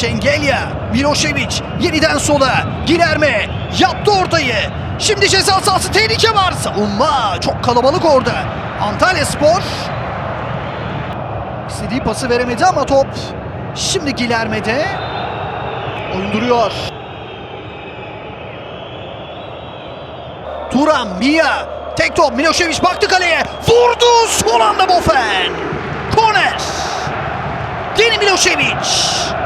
Şengelya, Milošević yeniden sola. Gilerme yaptı ortayı. Şimdi ceza sahası tehlike var. Savunma çok kalabalık orada. Antalya Spor istediği pası veremedi ama top şimdi Gilerme'de oyun duruyor. Turan, Mia, tek top Milošević baktı kaleye. Vurdu son anda Bofen. Korner. Yeni Milošević.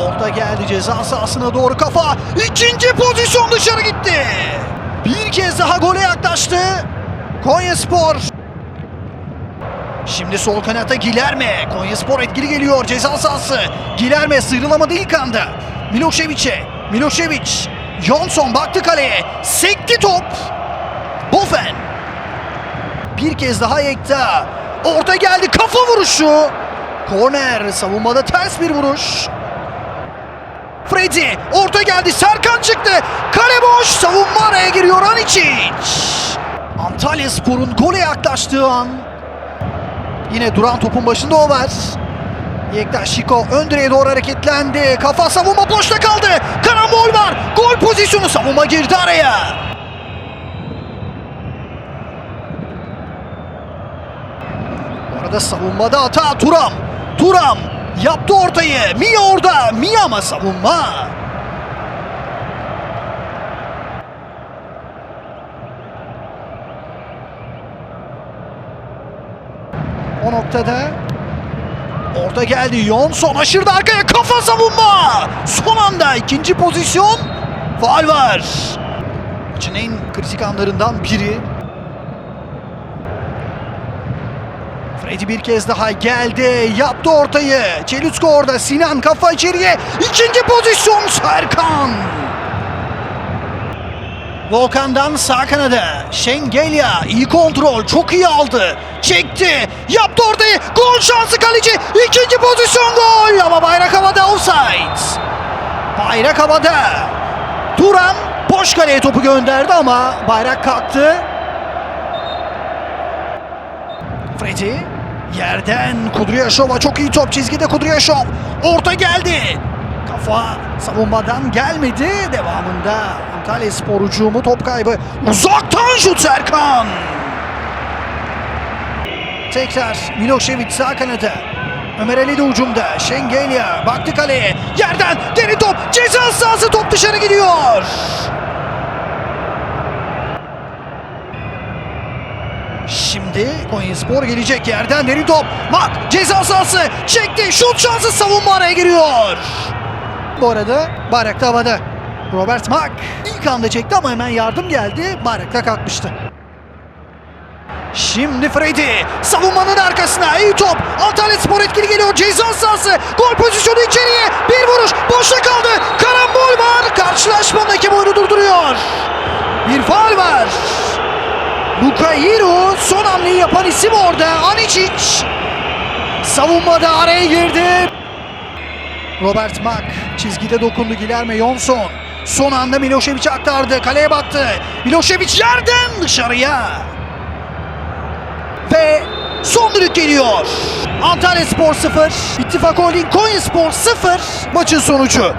Orta geldi ceza sahasına doğru kafa. İkinci pozisyon dışarı gitti. Bir kez daha gole yaklaştı. Konyaspor. Şimdi sol kanata Gilerme. Konyaspor etkili geliyor ceza sahası. Gilerme sıyrılamadı ilk anda. Milošević'e. Milošević. Johnson baktı kaleye. Sekti top. Bofen. Bir kez daha Yekta. Orta geldi kafa vuruşu. Korner savunmada ters bir vuruş. Freddy orta geldi Serkan çıktı. Kale boş savunma araya giriyor Anicic. Antalya Spor'un gole yaklaştığı an. Yine duran topun başında o var. Yekta Şiko ön direğe doğru hareketlendi. Kafa savunma boşta kaldı. Karambol var. Gol pozisyonu savunma girdi araya. Bu arada savunmada hata Turam. Turam yaptı ortayı. Mia orada. Mia ama savunma. O noktada orta geldi. Johnson aşırdı arkaya kafa savunma. Son anda ikinci pozisyon. Faal var. Maçın en kritik anlarından biri. Freddy bir kez daha geldi. Yaptı ortayı. Çelutsko orada. Sinan kafa içeriye. İkinci pozisyon Serkan. Volkan'dan sağ kanada. Şengelya iyi kontrol. Çok iyi aldı. Çekti. Yaptı ortayı. Gol şansı kaleci. İkinci pozisyon gol. Ama bayrak havada offside. Bayrak havada. Duran boş kaleye topu gönderdi ama bayrak kalktı. Freddy yerden Kudryashov'a çok iyi top çizgide Kudryashov orta geldi. Kafa savunmadan gelmedi. Devamında Antalya Spor hücumu top kaybı. Uzaktan şut Serkan. Tekrar Milošević sağ kanada. Ömer Ali de ucumda. Şengelya baktı kaleye. Yerden deri top. Ceza sahası top dışarı gidiyor. Şimdi Konyaspor gelecek yerden derin top. Mak ceza sahası çekti. Şut şansı savunma araya giriyor. Bu arada bayrakta havada. Robert Mak ilk anda çekti ama hemen yardım geldi. Bayrakta kalkmıştı. Şimdi Freddy savunmanın arkasına iyi top. Antalya Spor etkili geliyor. Ceza sahası. Gol pozisyonu içeriye. Bir vuruş. Boşta kaldı. Karambol var. Karşılaşmanın hakem oyunu durduruyor. Bir faul var. Lukairo son hamleyi yapan isim orada. Anicic savunmada araya girdi. Robert Mak çizgide dokundu Gilerme Johnson. Son anda Milošević'e aktardı. Kaleye baktı. Milošević yerden dışarıya. Ve son düdük geliyor. Antalya Spor 0, İttifak Holding Konya Spor 0 maçın sonucu.